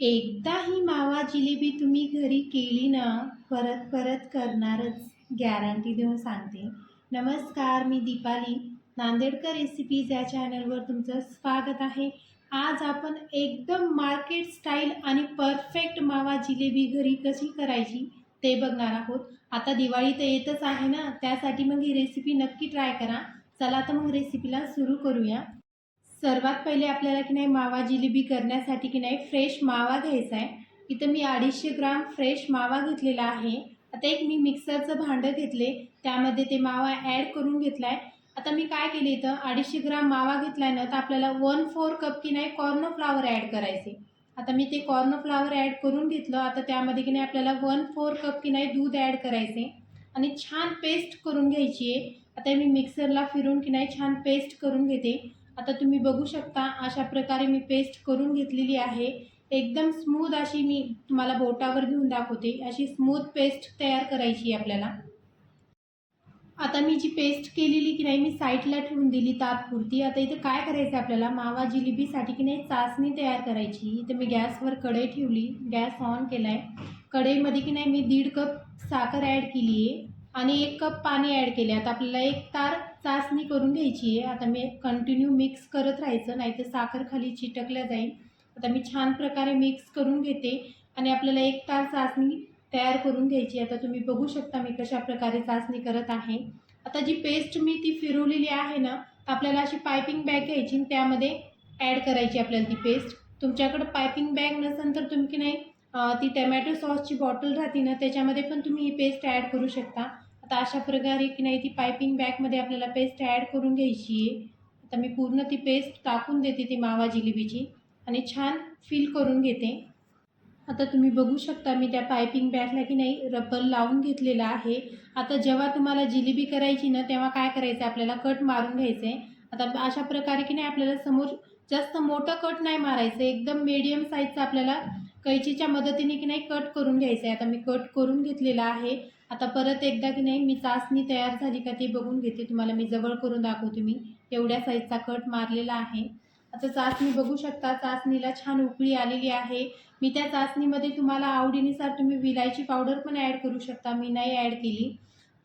एकदा ही मावा जिलेबी तुम्ही घरी केली ना परत परत करणारच. गॅरंटी देऊन सांगते. नमस्कार मी दीपाली. नांदेडकर रेसिपीज या चॅनलवर तुमचं स्वागत आहे. आज आपण एकदम मार्केट स्टाईल आणि परफेक्ट मावा जिलेबी घरी कशी करायची ते बघणार आहोत. आता दिवाळी तर येतच आहे ना त्यासाठी मग ही रेसिपी नक्की ट्राय करा. चला तर मग रेसिपीला सुरू करूया. सर्वात पहिले आपल्याला की नाही मावा जिलेबी करण्यासाठी की नाही फ्रेश मावा घ्यायचा आहे. इथं मी अडीचशे ग्राम फ्रेश मावा घेतलेला आहे. आता एक मी मिक्सरचं भांडं घेतले त्यामध्ये ते मावा ॲड करून घेतला आहे आता मी काय केले इथं? अडीचशे ग्राम मावा घेतला आहे ना तर आपल्याला वन फोर कप की नाही कॉर्न फ्लावर ॲड करायचे. आता मी ते कॉर्न फ्लावर ॲड करून घेतलं आता त्यामध्ये की नाही आपल्याला वन फोर कप की नाही दूध ॲड करायचे. आणि छान पेस्ट करून घ्यायची आहे. आता मी मिक्सरला फिरून की नाही छान पेस्ट करून घेते. आता तुम्ही बघू शकता अशा प्रकारे मी पेस्ट करून घेतलेली आहे. एकदम स्मूथ अशी मी तुम्हाला बोटावर घेऊन दाखवते. अशी स्मूथ पेस्ट तयार करायची आहे आपल्याला. आता मी जी पेस्ट केलेली की नाही मी साईडला ठेवून दिली तात्पुरती. आता इथं काय करायचं आपल्याला? मावा जिलेबीसाठी की नाही चाचणी तयार करायची. इथं मी गॅसवर कढई ठेवली. गॅस ऑन केला आहे कढईमध्ये की नाही मी दीड कप साखर ॲड केली आहे आणि एक कप पाणी ॲड केले आता आपल्याला एक तार चाचणी करून घ्यायची आहे. आता मी कंटिन्यू मिक्स करत राहायचं नाही तर साखर खाली चिटकल्या जाईल. आता मी छान प्रकारे मिक्स करून घेते आणि आपल्याला एक तार चाचणी तयार करून घ्यायची आता तुम्ही बघू शकता मी कशा प्रकारे चाचणी करत आहे. आता जी पेस्ट मी ती फिरवलेली आहे ना आपल्याला अशी पायपिंग बॅग घ्यायची आणि त्यामध्ये ॲड करायची आपल्याला ती पेस्ट तुमच्याकडं पायपिंग बॅग नसेल तर तुम्ही की नाही ती टमॅटो सॉसची बॉटल राहते ना त्याच्यामध्ये पण तुम्ही ही पेस्ट ॲड करू शकता. आता अशा प्रकारे की नाही ती पायपिंग बॅगमध्ये आपल्याला पेस्ट ॲड करून घ्यायची आहे. आता मी पूर्ण ती पेस्ट टाकून देते ती मावा जिलेबीची आणि छान फिल करून घेते. आता तुम्ही बघू शकता मी त्या पायपिंग बॅगला की नाही रबर लावून घेतलेला आहे. आता जेव्हा तुम्हाला जिलेबी करायची ना तेव्हा काय करायचं? आपल्याला कट मारून घ्यायचं. आहे आता अशा प्रकारे की नाही आपल्याला समोर जास्त मोठं कट नाही मारायचं. एकदम मीडियम साईजचं आपल्याला कैचीच्या मदतीने की नाही कट करून घ्यायचं आहे. आता मी कट करून घेतलेला आहे. आता परत एकदा की नाही मी चाचणी तयार झाली का ते बघून घेते. तुम्हाला मी जवळ करून दाखवते मी. एवढ्या साईजचा कट मारलेला आहे. आता चाचणी बघू शकता चाचणीला छान उकळी आलेली आहे. मी त्या चाचणीमध्ये तुम्हाला आवडीनुसार तुम्ही विलायची पावडर पण ॲड करू शकता. मी नाही ॲड केली.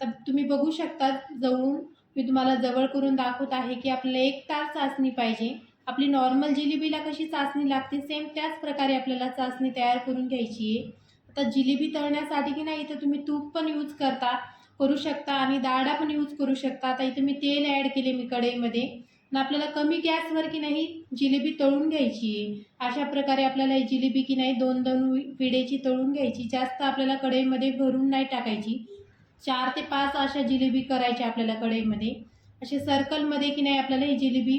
तर तुम्ही बघू शकता जवळून. मी तुम्हाला जवळ करून दाखवत आहे की आपल्याला एक तार चाचणी पाहिजे. आपली नॉर्मल जिलेबीला कशी चाचणी लागते सेम त्याच प्रकारे आपल्याला चाचणी तयार करून घ्यायची आहे. आता जिलेबी तळण्यासाठी की नाही इथं तुम्ही तूप पण यूज करता करू शकता आणि डाळडा पण यूज करू शकता. आता इथं मी तेल ॲड केले मी कढईमध्ये. ना आपल्याला कमी गॅसवर की नाही जिलेबी तळून घ्यायची आहे. अशा प्रकारे आपल्याला ही जिलेबी की नाही दोन दोन पिढेची तळून घ्यायची. जास्त आपल्याला कढईमध्ये भरून नाही टाकायची. चार ते पाच अशा जिलेबी करायच्या आपल्याला कढईमध्ये. असे सर्कलमध्ये की नाही आपल्याला ही जिलेबी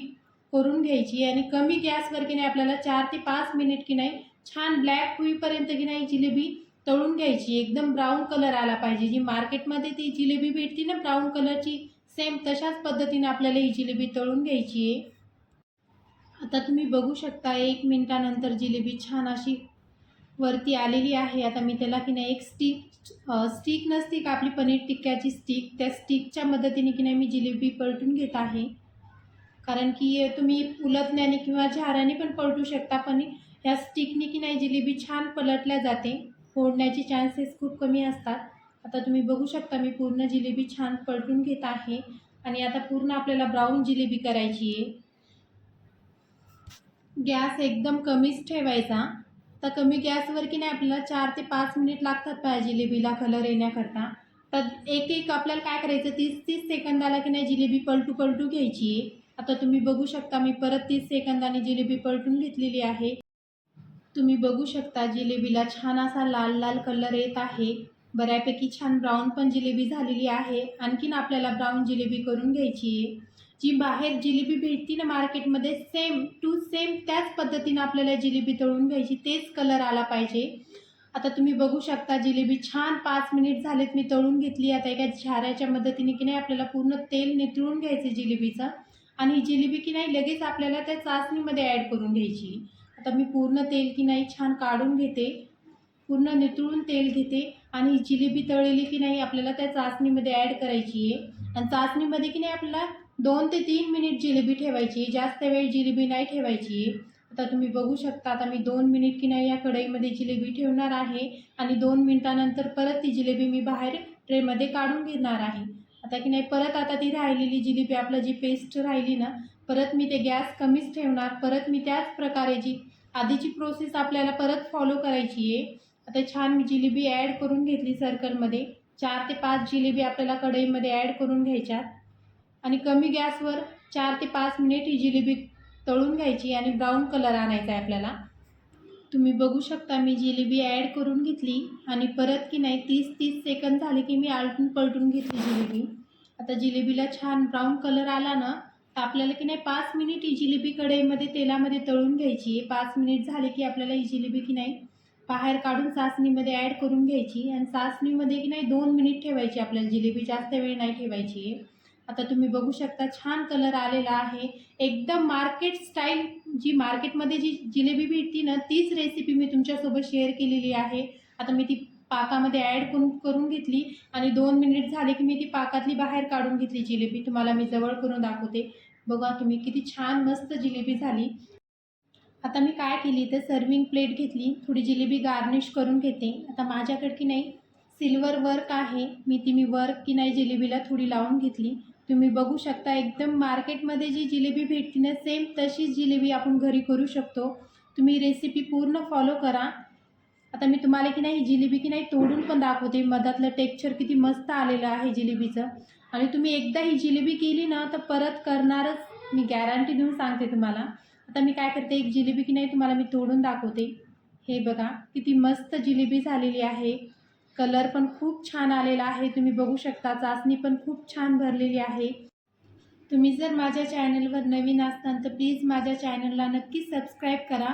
करून घ्यायची आणि कमी गॅसवर की नाही आपल्याला चार ते पाच मिनिट की नाही छान ब्लॅक होईपर्यंत की नाही जिलेबी तळून घ्यायची. एकदम ब्राऊन कलर आला पाहिजे. जी मार्केटमध्ये ती जिलेबी भेटते ना ब्राऊन कलरची सेम तशाच पद्धतीने आपल्याला ही जिलेबी तळून घ्यायची आहे. आता तुम्ही बघू शकता एक मिनटानंतर जिलेबी छान अशी वरती आलेली आहे. आता मी त्याला की नाही एक स्टिक स्टिक नसते का आपली पनीर टिक्क्याची स्टिक त्या स्टिकच्या मदतीने की नाही मी जिलेबी पलटून घेत आहे. कारण की तुम्ही उलटण्याने किंवा झाराने पण पलटू शकता पण ह्या स्टिकने की नाही जिलेबी छान पलटल्या जाते. फोडण्याचे चान्सेस खूप कमी असतात. आता तुम्ही बघू शकता मी पूर्ण जिलेबी छान पलटून घेत आहे. आणि आता पूर्ण आपल्याला ब्राऊन जिलेबी करायची आहे. गॅस एकदम कमीच ठेवायचा. तर कमी गॅसवर की नाही आपल्याला चार ते पाच मिनिट लागतात पाहिजे जिलेबीला कलर येण्याकरता. तर एक एक आपल्याला काय करायचं तीस तीस सेकंदाला की नाही जिलेबी पलटू पलटू घ्यायची आहे. आता तुम्ही बघू शकता मी परत तीस सेकंदाने जिलेबी पलटून घेतलेली आहे. तुम्ही बघू शकता जिलेबीला छान असा लाल लाल कलर येत आहे. बऱ्यापैकी छान ब्राऊन पण जिलेबी झालेली आहे. आणखीन आपल्याला ब्राऊन जिलेबी करून घ्यायची आहे. जी बाहेर जिलेबी भेटती ना मार्केटमध्ये सेम टू सेम त्याच पद्धतीनं आपल्याला जिलेबी तळून घ्यायची तेच कलर आला पाहिजे. आता तुम्ही बघू शकता जिलेबी छान पाच मिनिट झालेत मी तळून घेतली. आता एका झाऱ्याच्या मदतीने की नाही आपल्याला पूर्ण तेल नितळून घ्यायचं जिलेबीचं. आणि ही जिलेबी की नाही लगेच आपल्याला त्या चाचणीमध्ये ॲड करून घ्यायची. आता मी पूर्ण तेल की नाही छान काढून घेते. पूर्ण नितळून तेल घेते आणि जिलेबी तळलेली की नाही आपल्याला त्या चाचणीमध्ये ॲड करायची आहे. आणि चाचणीमध्ये की नाही आपल्याला दोन ते तीन मिनिट जिलेबी ठेवायची जास्त वेळ जिलेबी नाही ठेवायची आता तुम्ही बघू शकता आता मी दोन मिनिट की नाही या कढईमध्ये जिलेबी ठेवणार आहे. आणि दोन मिनिटानंतर परत ती जिलेबी मी बाहेर ट्रेमध्ये काढून घेणार आहे. आता की नाही परत आता ती राहिलेली जिलेबी आपलं जी पेस्ट राहिली ना परत मी ते गॅस कमीच ठेवणार. परत मी त्याच प्रकारे जी आधीची प्रोसेस आपल्याला परत फॉलो करायची आहे. आता छान मी जिलेबी ॲड करून घेतली सर्कलमध्ये चार ते पाच जिलेबी आपल्याला कढईमध्ये ॲड करून घ्यायच्यात. आणि कमी गॅसवर चार ते पाच मिनिट ही जिलेबी तळून घ्यायची आणि ब्राऊन कलर आणायचा आहे आपल्याला. तुम्ही बघू शकता मी जिलेबी ॲड करून घेतली आणि परत की नाही तीस तीस सेकंद झाले की मी आलटून पलटून घेतली जिलेबी. आता जिलेबीला छान ब्राऊन कलर आला ना आपल्याला की नाही पाच मिनिट ही जिलेबी कढईमध्ये तेलामध्ये तळून घ्यायची. आहे पाच मिनिट झाले की आपल्याला ही जिलेबी की नाही बाहेर काढून चाचणीमध्ये ॲड करून घ्यायची. आणि चाचणीमध्ये की नाही दोन मिनिट ठेवायची आपल्याला. जिलेबी जास्त वेळ नाही ठेवायची. आहे आता तुम्ही बघू शकता छान कलर आलेला आहे. एकदम मार्केट स्टाईल जी मार्केटमध्ये जी जिलेबी भेटती ना तीच रेसिपी मी तुमच्यासोबत शेअर केलेली आहे. आता मी ती पाकामध्ये ॲड करून करून घेतली आणि दोन मिनिट झाले की मी ती पाकातली बाहेर काढून घेतली जिलेबी. तुम्हाला मी जवळ करून दाखवते. बघा तुम्ही किती छान मस्त जिलेबी झाली. आता मी काय केली तर सर्विंग प्लेट घेतली. थोडी जिलेबी गार्निश करून घेते. आता माझ्याकडे की नाही सिल्वर वर्क आहे. मी ती मी वर्क की नाही जिलेबीला थोडी लावून घेतली. तुम्ही बघू शकता एकदम मार्केटमध्ये जी जिलेबी भेटते ना सेम तशीच जिलेबी आपण घरी करू शकतो. तुम्ही रेसिपी पूर्ण फॉलो करा. आता मी तुम्हाला की नाही ही जिलेबी की नाही तोडून पण दाखवते. मधातलं टेक्स्चर किती मस्त आलेलं आहे जिलेबीचं. आणि तुम्ही एकदा ही जिलेबी केली ना तर परत करणारच. मी गॅरंटी देऊन सांगते तुम्हाला. आता मी काय करते एक जिलेबी की नाही तुम्हाला मी तोडून दाखवते. हे बघा किती मस्त जिलेबी झालेली आहे. कलर पण खूप छान आलेला आहे. तुम्ही बघू शकता चाचणी पण खूप छान भरलेली आहे. तुम्ही जर माझ्या चॅनलवर नवीन असताल तर प्लीज माझ्या चॅनलला नक्की सबस्क्राईब करा.